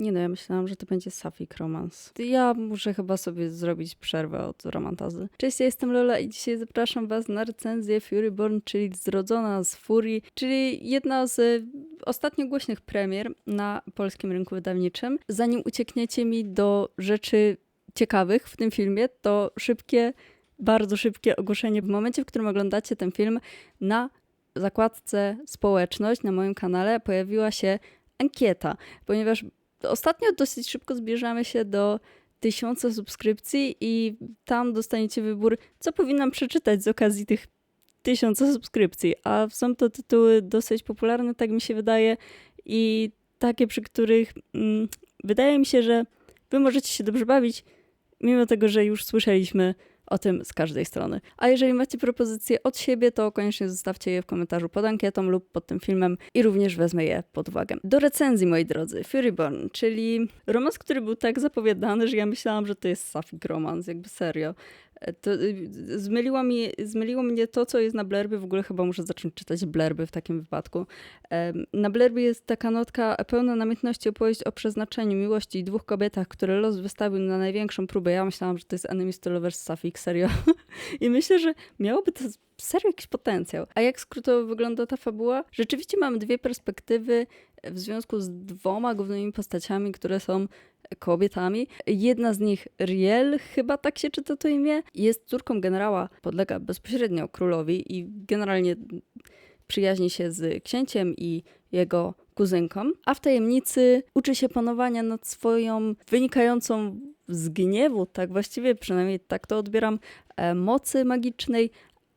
Nie no, ja myślałam, że to będzie Safik Romans. Ja muszę chyba sobie zrobić przerwę od romantazy. Cześć, ja jestem Lola i dzisiaj zapraszam was na recenzję Furyborn, czyli Zrodzona z Furii, czyli jedna z ostatnio głośnych premier na polskim rynku wydawniczym. Zanim uciekniecie mi do rzeczy ciekawych w tym filmie, to szybkie, bardzo szybkie ogłoszenie. W momencie, w którym oglądacie ten film, na zakładce społeczność na moim kanale pojawiła się ankieta, ponieważ ostatnio dosyć szybko zbierzamy się do tysiąca subskrypcji i tam dostaniecie wybór, co powinnam przeczytać z okazji tych tysiąca subskrypcji. A są to tytuły dosyć popularne, tak mi się wydaje, i takie, przy których mm, wydaje mi się, że wy możecie się dobrze bawić, mimo tego, że już słyszeliśmy o tym z każdej strony. A jeżeli macie propozycje od siebie, to koniecznie zostawcie je w komentarzu pod ankietą lub pod tym filmem i również wezmę je pod uwagę. Do recenzji, moi drodzy, Furyborn, czyli romans, który był tak zapowiadany, że ja myślałam, że to jest Safik romans, jakby serio. To y, zmyliło, mi, zmyliło mnie to, co jest na blerby. W ogóle chyba muszę zacząć czytać blerby w takim wypadku. Na blerby jest taka notka pełna namiętności opowieść o przeznaczeniu miłości i dwóch kobietach, które los wystawił na największą próbę. Ja myślałam, że to jest Enemies to Lovers Safik, serio. I myślę, że miałoby to serio jakiś potencjał. A jak skrótowo wygląda ta fabuła? Rzeczywiście mamy dwie perspektywy w związku z dwoma głównymi postaciami, które są kobietami. Jedna z nich, Riel, chyba tak się czyta to imię, jest córką generała, podlega bezpośrednio królowi i generalnie przyjaźni się z księciem i jego kuzynką, a w tajemnicy uczy się panowania nad swoją wynikającą z gniewu, tak właściwie przynajmniej tak to odbieram, e, mocy magicznej,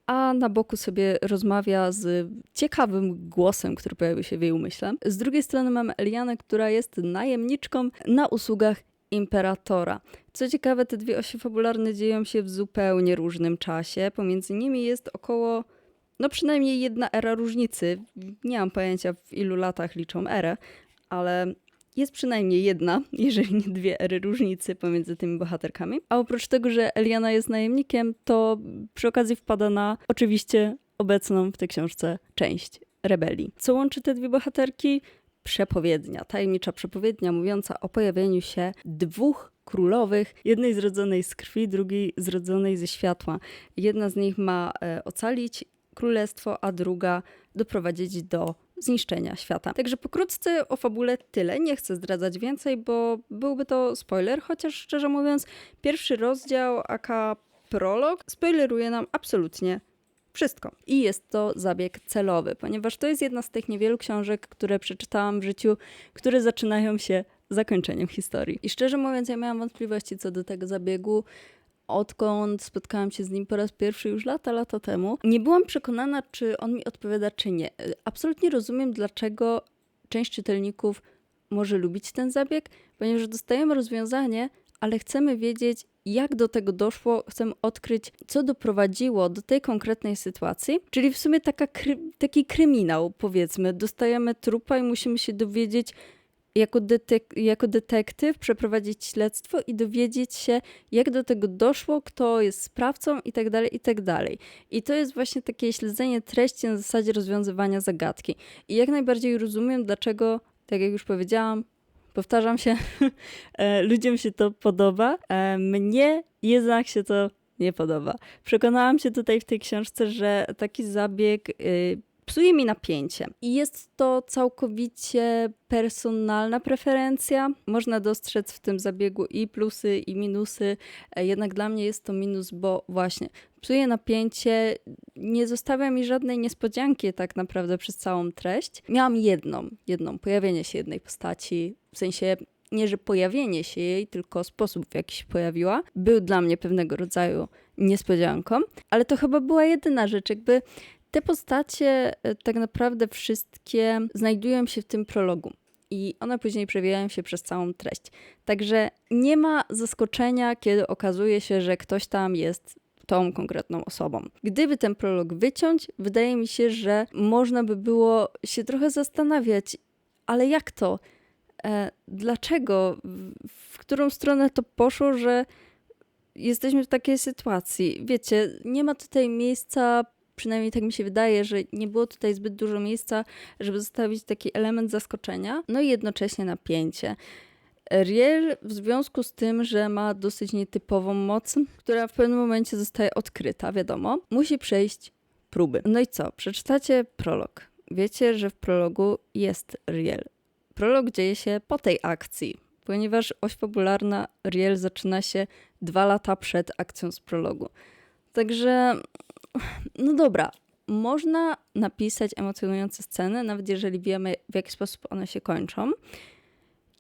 a na boku sobie rozmawia z ciekawym głosem, który pojawił się w jej umyśle. Z drugiej strony mamy Elianę, która jest najemniczką na usługach imperatora. Co ciekawe, te dwie osie fabularne dzieją się w zupełnie różnym czasie. Pomiędzy nimi jest około, no przynajmniej jedna era różnicy. Nie mam pojęcia, w ilu latach liczą erę, ale jest przynajmniej jedna, jeżeli nie dwie ery różnicy pomiędzy tymi bohaterkami. A oprócz tego, że Eliana jest najemnikiem, to przy okazji wpada na oczywiście obecną w tej książce część rebelii. Co łączy te dwie bohaterki? Przepowiednia, tajemnicza przepowiednia mówiąca o pojawieniu się dwóch królowych, jednej zrodzonej z krwi, drugiej zrodzonej ze światła. Jedna z nich ma e, ocalić królestwo, a druga doprowadzić do zniszczenia świata. Także pokrótce o fabule tyle. Nie chcę zdradzać więcej, bo byłby to spoiler, chociaż szczerze mówiąc, pierwszy rozdział, aka prolog, spoileruje nam absolutnie wszystko. I jest to zabieg celowy, ponieważ to jest jedna z tych niewielu książek, które przeczytałam w życiu, które zaczynają się zakończeniem historii. I szczerze mówiąc, ja miałam wątpliwości co do tego zabiegu, odkąd spotkałam się z nim po raz pierwszy już lata, lata temu. Nie byłam przekonana, czy on mi odpowiada, czy nie. Absolutnie rozumiem, dlaczego część czytelników może lubić ten zabieg, ponieważ dostajemy rozwiązanie, ale chcemy wiedzieć, jak do tego doszło, chcemy odkryć, co doprowadziło do tej konkretnej sytuacji. Czyli w sumie taka kry taki kryminał, powiedzmy. Dostajemy trupa i musimy się dowiedzieć, jako, detek jako detektyw przeprowadzić śledztwo i dowiedzieć się, jak do tego doszło, kto jest sprawcą itd., tak itd. Tak I to jest właśnie takie śledzenie treści na zasadzie rozwiązywania zagadki. I jak najbardziej rozumiem, dlaczego, tak jak już powiedziałam, powtarzam się, e, ludziom się to podoba. E, mnie jednak się to nie podoba. Przekonałam się tutaj w tej książce, że taki zabieg y, psuje mi napięcie. I jest to całkowicie personalna preferencja. Można dostrzec w tym zabiegu i plusy, i minusy. E, jednak dla mnie jest to minus, bo właśnie psuje napięcie, nie zostawia mi żadnej niespodzianki tak naprawdę przez całą treść. Miałam jedną, jedną, pojawienie się jednej postaci, w sensie nie, że pojawienie się jej, tylko sposób, w jaki się pojawiła, był dla mnie pewnego rodzaju niespodzianką, ale to chyba była jedyna rzecz, jakby te postacie e, tak naprawdę wszystkie znajdują się w tym prologu i one później przewijają się przez całą treść. Także nie ma zaskoczenia, kiedy okazuje się, że ktoś tam jest tą konkretną osobą. Gdyby ten prolog wyciąć, wydaje mi się, że można by było się trochę zastanawiać, ale jak to? E, dlaczego? W którą stronę to poszło, że jesteśmy w takiej sytuacji? Wiecie, nie ma tutaj miejsca przynajmniej tak mi się wydaje, że nie było tutaj zbyt dużo miejsca, żeby zostawić taki element zaskoczenia, no i jednocześnie napięcie. Riel w związku z tym, że ma dosyć nietypową moc, która w pewnym momencie zostaje odkryta, wiadomo, musi przejść próby. No i co? Przeczytacie prolog. Wiecie, że w prologu jest Riel. Prolog dzieje się po tej akcji, ponieważ oś fabularna Riel zaczyna się dwa lata przed akcją z prologu. Także, no dobra, można napisać emocjonujące sceny, nawet jeżeli wiemy, w jaki sposób one się kończą.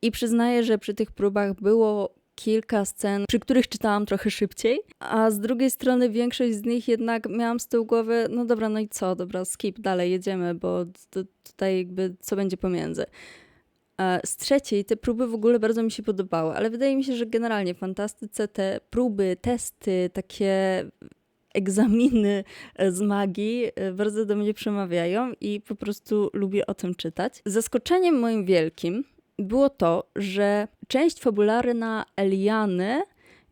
I przyznaję, że przy tych próbach było kilka scen, przy których czytałam trochę szybciej, a z drugiej strony większość z nich jednak miałam z tyłu głowy, no dobra, no i co, dobra, skip, dalej jedziemy, bo tutaj jakby co będzie pomiędzy. Z trzeciej te próby w ogóle bardzo mi się podobały, ale wydaje mi się, że generalnie w fantastyce te próby, testy, takie egzaminy z magii e, bardzo do mnie przemawiają i po prostu lubię o tym czytać. Zaskoczeniem moim wielkim było to, że część fabularna Eliany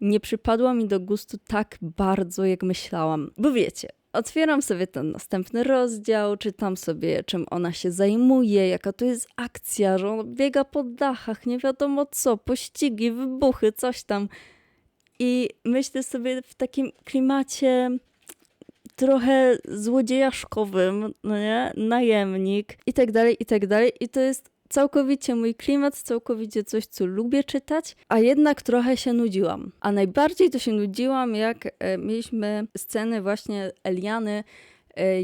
nie przypadła mi do gustu tak bardzo, jak myślałam. Bo wiecie, otwieram sobie ten następny rozdział, czytam sobie, czym ona się zajmuje, jaka to jest akcja, że on biega po dachach, nie wiadomo co, pościgi, wybuchy, coś tam. I myślę sobie w takim klimacie trochę złodziejaszkowym, no nie? Najemnik i tak dalej, i tak dalej. I to jest całkowicie mój klimat, całkowicie coś, co lubię czytać, a jednak trochę się nudziłam. A najbardziej to się nudziłam, jak e, mieliśmy sceny właśnie Eliany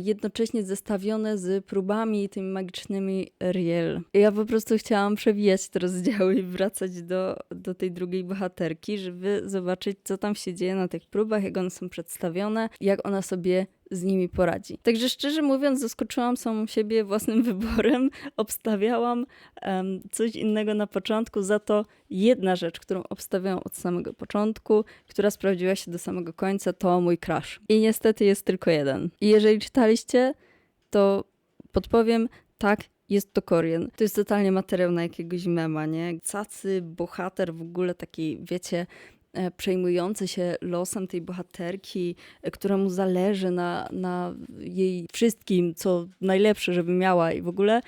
jednocześnie zestawione z próbami tymi magicznymi Riel. Ja po prostu chciałam przewijać te rozdziały i wracać do, do tej drugiej bohaterki, żeby zobaczyć, co tam się dzieje na tych próbach, jak one są przedstawione, jak ona sobie z nimi poradzi. Także szczerze mówiąc, zaskoczyłam samą siebie własnym wyborem. Obstawiałam um, coś innego na początku, za to jedna rzecz, którą obstawiałam od samego początku, która sprawdziła się do samego końca, to mój crush. I niestety jest tylko jeden. I jeżeli czytaliście, to podpowiem, tak, jest to Korean. To jest totalnie materiał na jakiegoś mema, nie? Cacy bohater w ogóle taki, wiecie, przejmujący się losem tej bohaterki, e, któremu zależy na, na jej wszystkim, co najlepsze, żeby miała i w ogóle.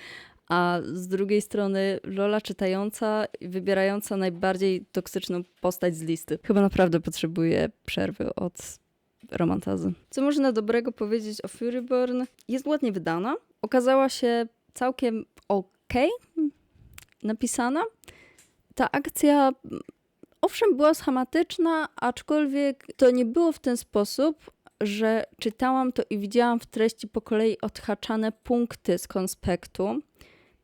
A z drugiej strony Lola czytająca i wybierająca najbardziej toksyczną postać z listy. Chyba naprawdę potrzebuje przerwy od romantazy. Co można dobrego powiedzieć o Furyborn? Jest ładnie wydana. Okazała się całkiem ok napisana. Ta akcja owszem, była schematyczna, aczkolwiek to nie było w ten sposób, że czytałam to i widziałam w treści po kolei odhaczane punkty z konspektu,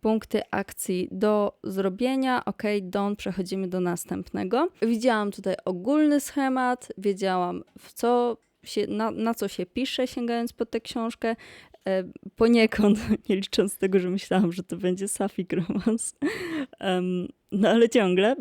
punkty akcji do zrobienia. Ok, don, przechodzimy do następnego. Widziałam tutaj ogólny schemat, wiedziałam w co się, na, na co się pisze, sięgając po tę książkę. E, poniekąd, nie licząc tego, że myślałam, że to będzie Safik romans. Um, no ale ciągle.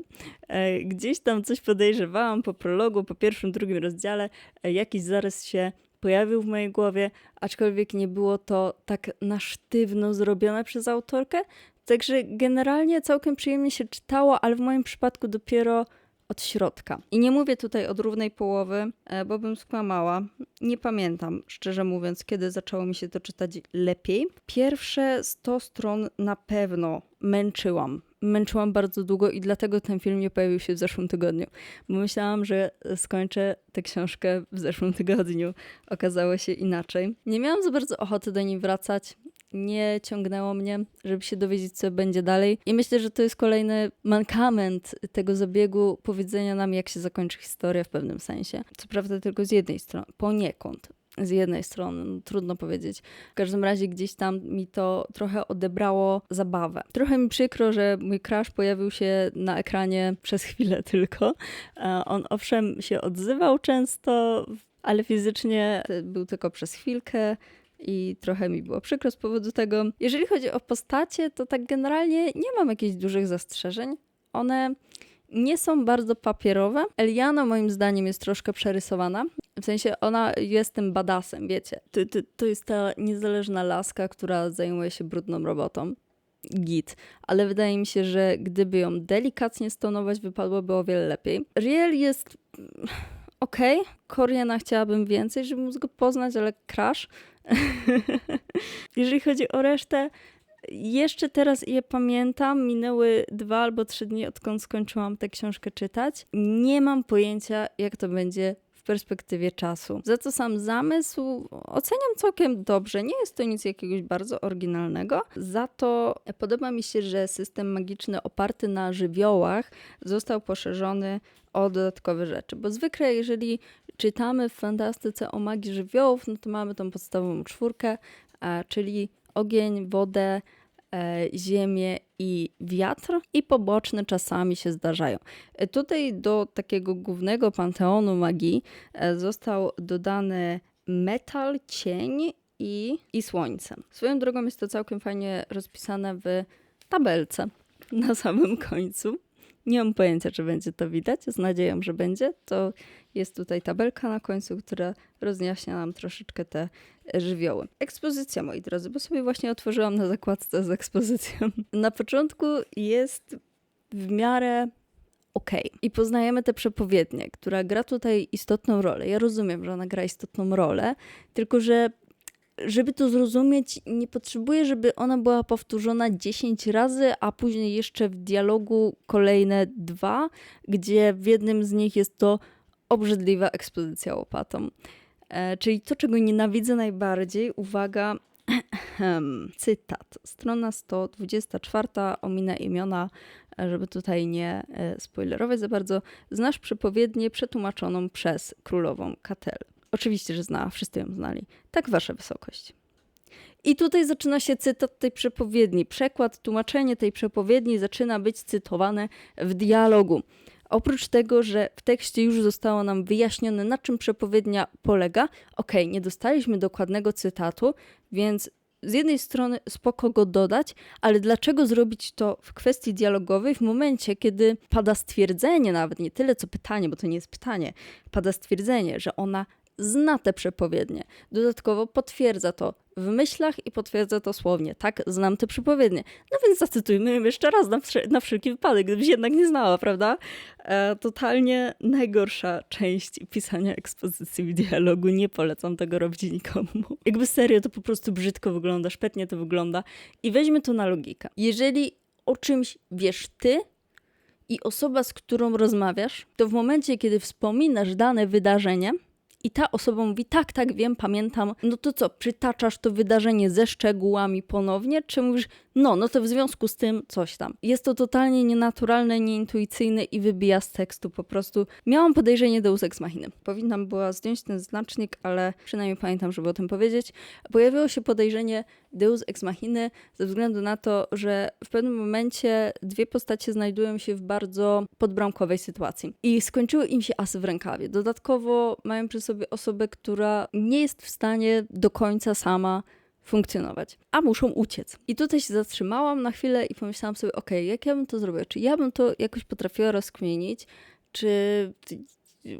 E, gdzieś tam coś podejrzewałam po prologu, po pierwszym, drugim rozdziale. E, jakiś zarys się pojawił w mojej głowie, aczkolwiek nie było to tak na sztywno zrobione przez autorkę. Także generalnie całkiem przyjemnie się czytało, ale w moim przypadku dopiero od środka. I nie mówię tutaj od równej połowy, e, bo bym skłamała. Nie pamiętam, szczerze mówiąc, kiedy zaczęło mi się to czytać lepiej. Pierwsze 100 stron na pewno męczyłam. Męczyłam bardzo długo i dlatego ten film nie pojawił się w zeszłym tygodniu, bo myślałam, że skończę tę książkę w zeszłym tygodniu. Okazało się inaczej. Nie miałam za bardzo ochoty do niej wracać nie ciągnęło mnie, żeby się dowiedzieć, co będzie dalej. I myślę, że to jest kolejny mankament tego zabiegu powiedzenia nam, jak się zakończy historia w pewnym sensie. Co prawda tylko z jednej strony, poniekąd. Z jednej strony, no, trudno powiedzieć. W każdym razie gdzieś tam mi to trochę odebrało zabawę. Trochę mi przykro, że mój crush pojawił się na ekranie przez chwilę tylko. On owszem się odzywał często, ale fizycznie był tylko przez chwilkę i trochę mi było przykro z powodu tego. Jeżeli chodzi o postacie, to tak generalnie nie mam jakichś dużych zastrzeżeń. One nie są bardzo papierowe. Eliana moim zdaniem jest troszkę przerysowana. W sensie ona jest tym badasem, wiecie. To, to, to jest ta niezależna laska, która zajmuje się brudną robotą. Git. Ale wydaje mi się, że gdyby ją delikatnie stonować, wypadłoby o wiele lepiej. Riel jest... Okej, okay. Koriana chciałabym więcej, żeby móc go poznać, ale Crash Jeżeli chodzi o resztę, Jeszcze teraz je pamiętam, minęły dwa albo trzy dni, odkąd skończyłam tę książkę czytać. Nie mam pojęcia, jak to będzie perspektywie czasu. Za to sam zamysł oceniam całkiem dobrze. Nie jest to nic jakiegoś bardzo oryginalnego. Za to podoba mi się, że system magiczny oparty na żywiołach został poszerzony o dodatkowe rzeczy. Bo zwykle, jeżeli czytamy w fantastyce o magii żywiołów, no to mamy tą podstawową czwórkę, czyli ogień, wodę, e, ziemię i wiatr, i poboczne czasami się zdarzają. E, Tutaj do takiego głównego panteonu magii e, został dodany metal, cień i, i słońce. Swoją drogą jest to całkiem fajnie rozpisane w tabelce na samym końcu. Nie mam pojęcia, czy będzie to widać, z nadzieją, że będzie. To jest tutaj tabelka na końcu, która rozjaśnia nam troszeczkę te żywioły. Ekspozycja, moi drodzy, bo sobie właśnie otworzyłam na zakładce z ekspozycją. Na początku jest w miarę okej. I poznajemy tę przepowiednię, która gra tutaj istotną rolę. Ja rozumiem, że ona gra istotną rolę, tylko że żeby to zrozumieć, nie potrzebuję, żeby ona była powtórzona 10 razy, a później jeszcze w dialogu kolejne dwa, gdzie w jednym z nich jest to obrzydliwa ekspozycja łopatą. E, czyli to, czego nienawidzę najbardziej, uwaga, cytat. Strona 124, ominę imiona, e, żeby tutaj nie e, spoilerować za bardzo. Znasz przepowiednię przetłumaczoną przez królową Katel. Oczywiście, że znała, wszyscy ją znali. Tak, wasza wysokość. I tutaj zaczyna się cytat tej przepowiedni. Przekład, tłumaczenie tej przepowiedni zaczyna być cytowane w dialogu. Oprócz tego, że w tekście już zostało nam wyjaśnione, na czym przepowiednia polega, okej, nie dostaliśmy dokładnego cytatu, więc z jednej strony spoko go dodać, ale dlaczego zrobić to w kwestii dialogowej w momencie, kiedy pada stwierdzenie, nawet nie tyle co pytanie, bo to nie jest pytanie, pada stwierdzenie, że ona zna te przepowiednie. Dodatkowo potwierdza to w myślach i potwierdza to słownie. Tak, znam te przepowiednie. No więc zacytujmy ją jeszcze raz na, na wszelki wypadek, gdybyś jednak nie znała, prawda? E, totalnie najgorsza część pisania ekspozycji w dialogu. Nie polecam tego robić nikomu. Jakby serio, to po prostu brzydko wygląda, szpetnie to wygląda. I weźmy to na logikę. Jeżeli o czymś wiesz ty, i osoba, z którą rozmawiasz, to w momencie, kiedy wspominasz dane wydarzenie, i ta osoba mówi, tak, tak, wiem, pamiętam, no to co, przytaczasz to wydarzenie ze szczegółami ponownie, czy mówisz, no, no to w związku z tym coś tam. Jest to totalnie nienaturalne, nieintuicyjne i wybija z tekstu po prostu. Miałam podejrzenie Deus Ex Machiny. Powinnam była zdjąć ten znacznik, ale przynajmniej pamiętam, żeby o tym powiedzieć. Pojawiło się podejrzenie Deus Ex Machiny ze względu na to, że w pewnym momencie dwie postacie znajdują się w bardzo podbramkowej sytuacji i skończyły im się asy w rękawie. Dodatkowo mają przy sobie osobę, która nie jest w stanie do końca sama funkcjonować, a muszą uciec. I tutaj się zatrzymałam na chwilę i pomyślałam sobie, okej, jak ja bym to zrobiła? Czy ja bym to jakoś potrafiła rozkminić, czy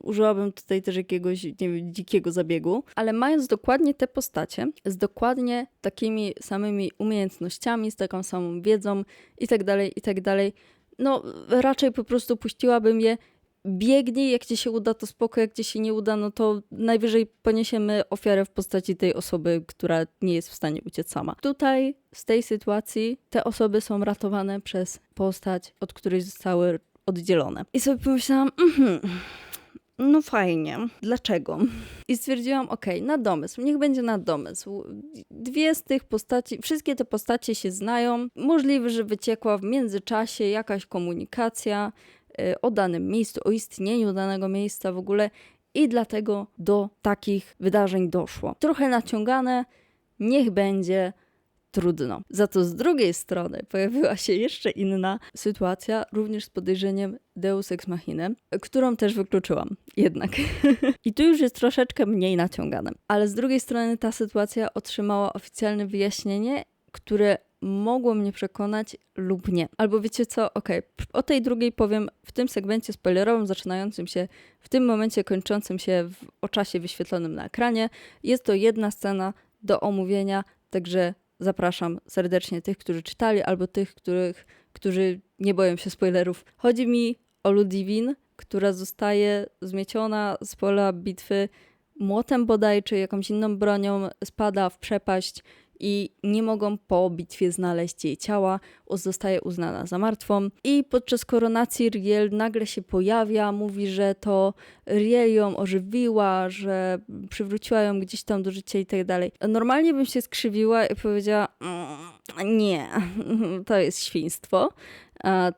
użyłabym tutaj też jakiegoś, nie wiem, dzikiego zabiegu, ale mając dokładnie te postacie, z dokładnie takimi samymi umiejętnościami, z taką samą wiedzą i tak dalej, i tak dalej, no raczej po prostu puściłabym je biegnij, jak ci się uda, to spoko, jak ci się nie uda, no to najwyżej poniesiemy ofiarę w postaci tej osoby, która nie jest w stanie uciec sama. Tutaj, z tej sytuacji, te osoby są ratowane przez postać, od której zostały oddzielone. I sobie pomyślałam, mhm, no fajnie, dlaczego? I stwierdziłam, okej, na domysł, niech będzie na domysł. Dwie z tych postaci, wszystkie te postacie się znają. Możliwe, że wyciekła w międzyczasie jakaś komunikacja o danym miejscu, o istnieniu danego miejsca w ogóle i dlatego do takich wydarzeń doszło. Trochę naciągane, niech będzie trudno. Za to z drugiej strony pojawiła się jeszcze inna sytuacja, również z podejrzeniem Deus Ex Machina, którą też wykluczyłam jednak. I tu już jest troszeczkę mniej naciągane. Ale z drugiej strony ta sytuacja otrzymała oficjalne wyjaśnienie, które mogło mnie przekonać lub nie. Albo wiecie co, okej, o tej drugiej powiem w tym segmencie spoilerowym, zaczynającym się w tym momencie, kończącym się w, o czasie wyświetlonym na ekranie. Jest to jedna scena do omówienia, także zapraszam serdecznie tych, którzy czytali, albo tych, których, którzy nie boją się spoilerów. Chodzi mi o Ludivine, która zostaje zmieciona z pola bitwy młotem bodaj, czy jakąś inną bronią, spada w przepaść i nie mogą po bitwie znaleźć jej ciała, zostaje uznana za martwą. I podczas koronacji Riel nagle się pojawia, mówi, że to Riel ją ożywiła, że przywróciła ją gdzieś tam do życia i tak dalej. Normalnie bym się skrzywiła i powiedziała: "Mm, Nie, to jest świństwo.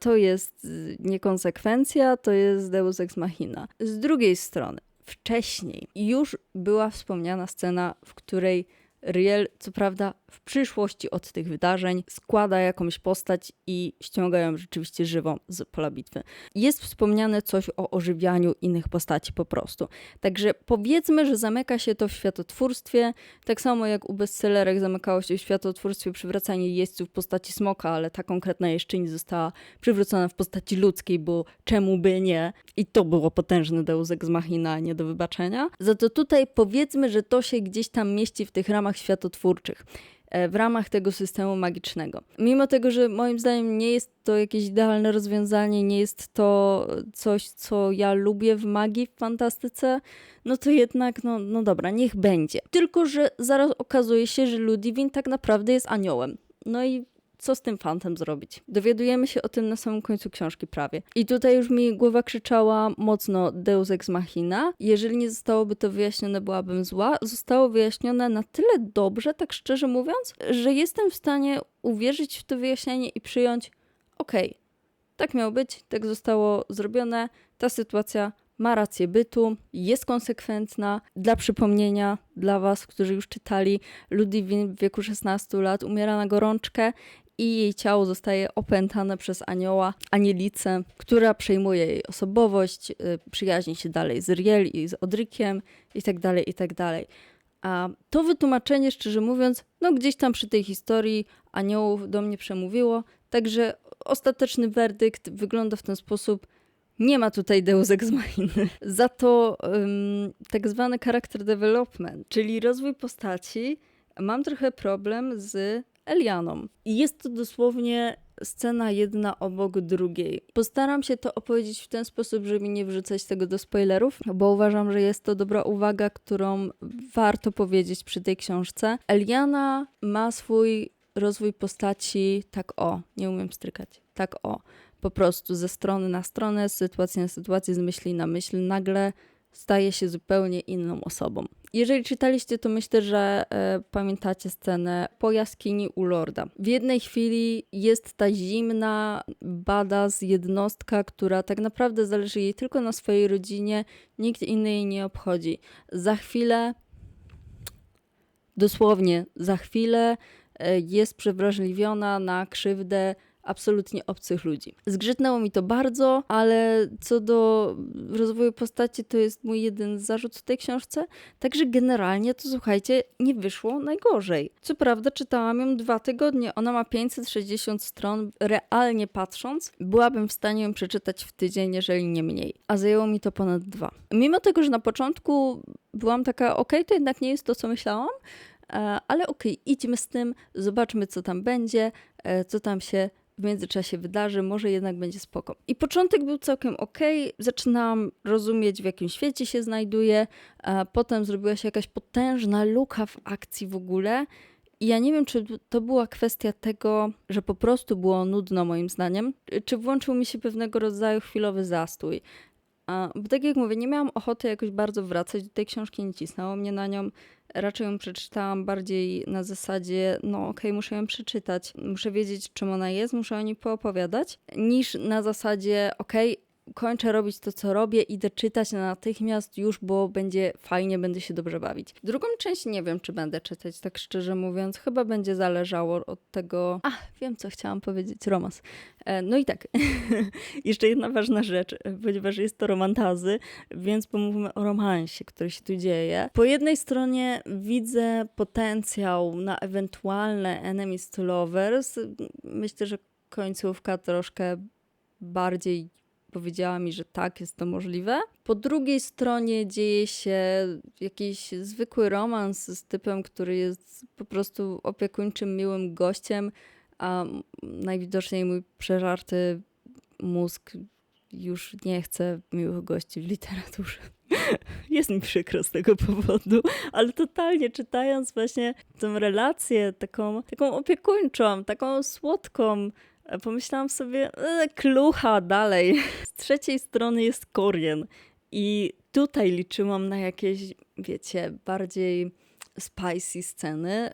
To jest niekonsekwencja, to jest Deus Ex Machina. Z drugiej strony, wcześniej już była wspomniana scena, w której Riel, co prawda, w przyszłości od tych wydarzeń składa jakąś postać i ściąga ją rzeczywiście żywą z pola bitwy. Jest wspomniane coś o ożywianiu innych postaci po prostu. Także powiedzmy, że zamyka się to w światotwórstwie, tak samo jak u bestsellerek zamykało się w światotwórstwie przywracanie jeźdźców w postaci smoka, ale ta konkretna jeszczyni została przywrócona w postaci ludzkiej, bo czemu by nie? I to było potężny Deus Ex Machina, nie do wybaczenia. Za to tutaj powiedzmy, że to się gdzieś tam mieści w tych ramach światotwórczych e, w ramach tego systemu magicznego. Mimo tego, że moim zdaniem nie jest to jakieś idealne rozwiązanie, nie jest to coś, co ja lubię w magii, w fantastyce, no to jednak, no, no dobra, niech będzie. Tylko, że zaraz okazuje się, że Ludwin tak naprawdę jest aniołem. No i co z tym fantem zrobić? Dowiadujemy się o tym na samym końcu książki prawie. I tutaj już mi głowa krzyczała mocno Deus Ex Machina. Jeżeli nie zostałoby to wyjaśnione, byłabym zła. Zostało wyjaśnione na tyle dobrze, tak szczerze mówiąc, że jestem w stanie uwierzyć w to wyjaśnienie i przyjąć, okej, okay, tak miało być, tak zostało zrobione, ta sytuacja ma rację bytu, jest konsekwentna. Dla przypomnienia, dla Was, którzy już czytali, Ludwig w wieku 16 lat umiera na gorączkę i jej ciało zostaje opętane przez anioła, anielicę, która przejmuje jej osobowość, y, przyjaźni się dalej z Riel i z Odrykiem itd., tak itd. Tak A to wytłumaczenie, szczerze mówiąc, no gdzieś tam przy tej historii aniołów do mnie przemówiło, także ostateczny werdykt wygląda w ten sposób. Nie ma tutaj Deus Ex Machiny. Za to um, tak zwany character development, czyli rozwój postaci, mam trochę problem z Elianą. I jest to dosłownie scena jedna obok drugiej. Postaram się to opowiedzieć w ten sposób, żeby nie wrzucać tego do spoilerów, bo uważam, że jest to dobra uwaga, którą warto powiedzieć przy tej książce. Eliana ma swój rozwój postaci tak o, nie umiem strykać, tak o, po prostu ze strony na stronę, z sytuacji na sytuację, z myśli na myśl, nagle staje się zupełnie inną osobą. Jeżeli czytaliście, to myślę, że e, pamiętacie scenę po jaskini u Lorda. W jednej chwili jest ta zimna, badass jednostka, która tak naprawdę zależy jej tylko na swojej rodzinie, nikt inny jej nie obchodzi. Za chwilę, dosłownie za chwilę, e, jest przewrażliwiona na krzywdę absolutnie obcych ludzi. Zgrzytnęło mi to bardzo, ale co do rozwoju postaci, to jest mój jeden zarzut w tej książce. Także generalnie to słuchajcie, nie wyszło najgorzej. Co prawda, czytałam ją dwa tygodnie. Ona ma 560 stron. Realnie patrząc, byłabym w stanie ją przeczytać w tydzień, jeżeli nie mniej. A zajęło mi to ponad dwa. Mimo tego, że na początku byłam taka, ok, to jednak nie jest to, co myślałam, e, ale okej, okay, idźmy z tym, zobaczmy, co tam będzie, e, co tam się w międzyczasie wydarzy, może jednak będzie spoko. I początek był całkiem ok, zaczynałam rozumieć, w jakim świecie się znajduję, a potem zrobiła się jakaś potężna luka w akcji w ogóle. I ja nie wiem, czy to była kwestia tego, że po prostu było nudno, moim zdaniem, czy włączył mi się pewnego rodzaju chwilowy zastój. Bo tak jak mówię, nie miałam ochoty jakoś bardzo wracać do tej książki, nie cisnęło mnie na nią. Raczej ją przeczytałam bardziej na zasadzie, no okej, okay, muszę ją przeczytać, muszę wiedzieć czym ona jest, muszę o niej poopowiadać, niż na zasadzie, okej, okay, kończę robić to, co robię, idę czytać natychmiast już, bo będzie fajnie, będę się dobrze bawić. Drugą część nie wiem, czy będę czytać, tak szczerze mówiąc. Chyba będzie zależało od tego... A, wiem, co chciałam powiedzieć. Romans. E, no i tak, jeszcze jedna ważna rzecz, ponieważ jest to romantazy, więc pomówmy o romansie, który się tu dzieje. Po jednej stronie widzę potencjał na ewentualne enemies to lovers. Myślę, że końcówka troszkę bardziej powiedziała mi, że tak, jest to możliwe. Po drugiej stronie dzieje się jakiś zwykły romans z typem, który jest po prostu opiekuńczym, miłym gościem, a najwidoczniej mój przeżarty mózg już nie chce miłych gości w literaturze. Jest mi przykro z tego powodu, ale totalnie czytając właśnie tę relację taką, taką opiekuńczą, taką słodką, pomyślałam sobie, e, klucha dalej. Z trzeciej strony jest Korien i tutaj liczyłam na jakieś, wiecie, bardziej spicy sceny.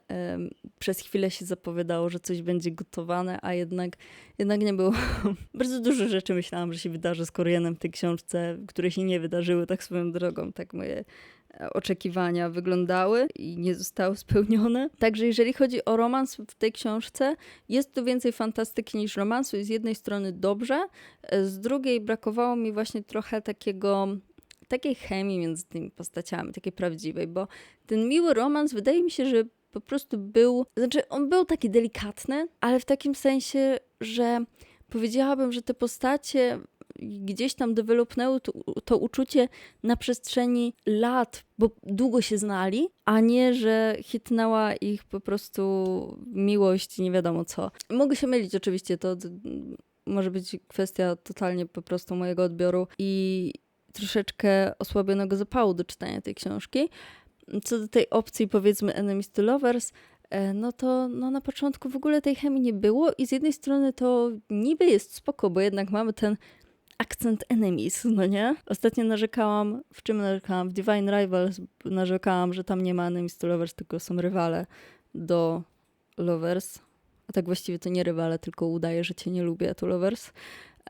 Przez chwilę się zapowiadało, że coś będzie gotowane, a jednak, jednak nie było. Bardzo dużo rzeczy myślałam, że się wydarzy z Korienem w tej książce, które się nie wydarzyły tak swoją drogą. Tak moje oczekiwania wyglądały i nie zostały spełnione. Także jeżeli chodzi o romans w tej książce, jest tu więcej fantastyki niż romansu i z jednej strony dobrze, z drugiej brakowało mi właśnie trochę takiego takiej chemii między tymi postaciami, takiej prawdziwej, bo ten miły romans wydaje mi się, że po prostu był, znaczy on był taki delikatny, ale w takim sensie, że powiedziałabym, że te postacie gdzieś tam dewelopnęły to, to uczucie na przestrzeni lat, bo długo się znali, a nie, że hitnęła ich po prostu miłość, nie wiadomo co. Mogę się mylić oczywiście, to może być kwestia totalnie po prostu mojego odbioru i troszeczkę osłabionego zapału do czytania tej książki. Co do tej opcji, powiedzmy, enemies to lovers, e, no to no na początku w ogóle tej chemii nie było i z jednej strony to niby jest spoko, bo jednak mamy ten akcent enemies, no nie? Ostatnio narzekałam, w czym narzekałam? W Divine Rivals narzekałam, że tam nie ma enemies to lovers, tylko są rywale do lovers. A tak właściwie to nie rywale, tylko udaje, że cię nie lubię, to lovers.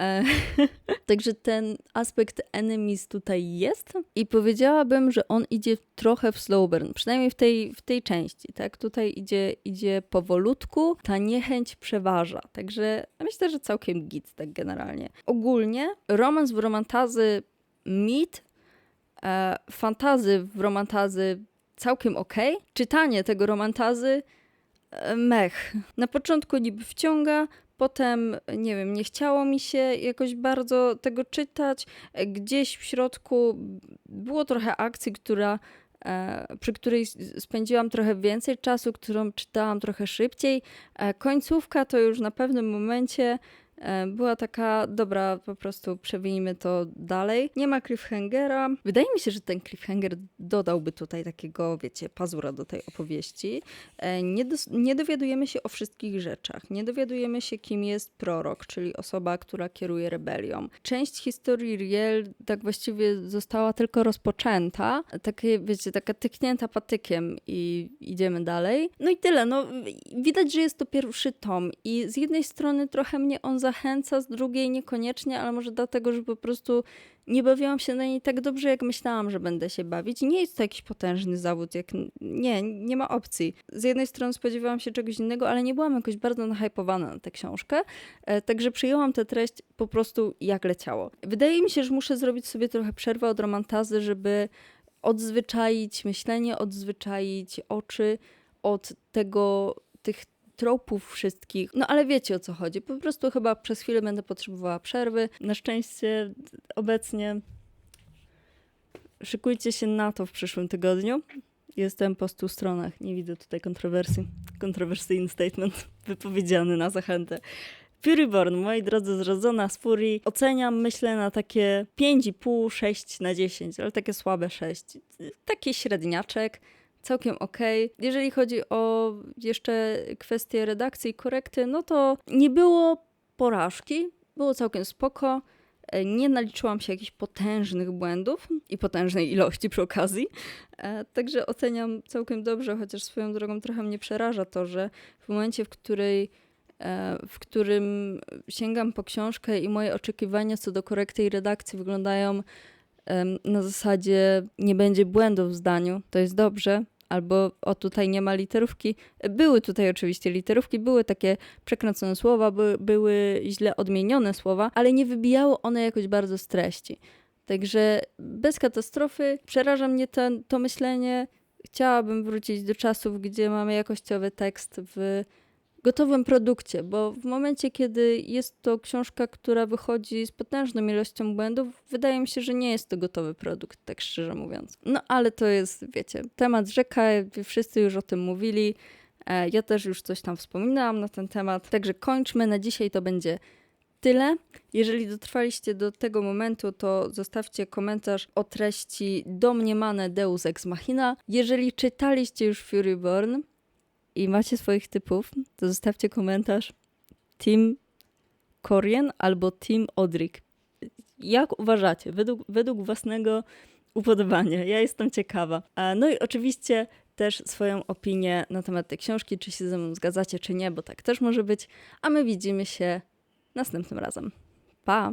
E, Także ten aspekt enemies tutaj jest i powiedziałabym, że on idzie trochę w slow burn, przynajmniej w tej, w tej części, tak? Tutaj idzie, idzie powolutku, ta niechęć przeważa, także myślę, że całkiem git tak generalnie. Ogólnie romans w romantazy mit, e, fantazy w romantazy całkiem ok. Czytanie tego romantazy e, mech. Na początku niby wciąga, Potem, nie wiem, nie chciało mi się jakoś bardzo tego czytać. Gdzieś w środku było trochę akcji, która, e, przy której spędziłam trochę więcej czasu, którą czytałam trochę szybciej. E, Końcówka to już na pewnym momencie była taka, dobra, po prostu przewinijmy to dalej. Nie ma cliffhangera. Wydaje mi się, że ten cliffhanger dodałby tutaj takiego, wiecie, pazura do tej opowieści. E, Nie, dos- nie dowiadujemy się o wszystkich rzeczach. Nie dowiadujemy się, kim jest prorok, czyli osoba, która kieruje rebelią. Część historii Riel tak właściwie została tylko rozpoczęta. Takie, wiecie, taka tyknięta patykiem i idziemy dalej. No i tyle. No, widać, że jest to pierwszy tom i z jednej strony trochę mnie on zachęca, z drugiej niekoniecznie, ale może dlatego, że po prostu nie bawiłam się na niej tak dobrze, jak myślałam, że będę się bawić. Nie jest to jakiś potężny zawód, jak nie, nie ma opcji. Z jednej strony spodziewałam się czegoś innego, ale nie byłam jakoś bardzo nahypowana na tę książkę, e, także przyjęłam tę treść po prostu jak leciało. Wydaje mi się, że muszę zrobić sobie trochę przerwę od romantazy, żeby odzwyczaić myślenie, odzwyczaić oczy od tego, tych tropów wszystkich. No ale wiecie o co chodzi. Po prostu chyba przez chwilę będę potrzebowała przerwy. Na szczęście obecnie szykujcie się na to w przyszłym tygodniu. Jestem po 100 stronach. Nie widzę tutaj kontrowersji. Kontrowersyjny statement wypowiedziany na zachętę. Furyborn, moi drodzy, zrodzona z Furii, oceniam, myślę, na takie 5,5, 6 na 10, ale takie słabe 6. Taki średniaczek, całkiem ok. Jeżeli chodzi o jeszcze kwestie redakcji i korekty, no to nie było porażki, było całkiem spoko. E, Nie naliczyłam się jakichś potężnych błędów i potężnej ilości przy okazji. E, Także oceniam całkiem dobrze, chociaż swoją drogą trochę mnie przeraża to, że w momencie, w której e, w którym sięgam po książkę i moje oczekiwania co do korekty i redakcji wyglądają na zasadzie nie będzie błędów w zdaniu, to jest dobrze, albo o tutaj nie ma literówki. Były tutaj oczywiście literówki, były takie przekręcone słowa, by, były źle odmienione słowa, ale nie wybijało one jakoś bardzo z treści. Także bez katastrofy przeraża mnie ten, to myślenie. Chciałabym wrócić do czasów, gdzie mamy jakościowy tekst w gotowym produkcie, bo w momencie, kiedy jest to książka, która wychodzi z potężną ilością błędów, wydaje mi się, że nie jest to gotowy produkt, tak szczerze mówiąc. No ale to jest, wiecie, temat rzeka, wszyscy już o tym mówili. E, Ja też już coś tam wspominałam na ten temat. Także kończmy. Na dzisiaj to będzie tyle. Jeżeli dotrwaliście do tego momentu, to zostawcie komentarz o treści domniemane Deus Ex Machina. Jeżeli czytaliście już Furyborn i macie swoich typów, to zostawcie komentarz Team Korien albo Team Odrik. Jak uważacie? Według, według własnego upodobania. Ja jestem ciekawa. No i oczywiście też swoją opinię na temat tej książki, czy się ze mną zgadzacie, czy nie, bo tak też może być. A my widzimy się następnym razem. Pa!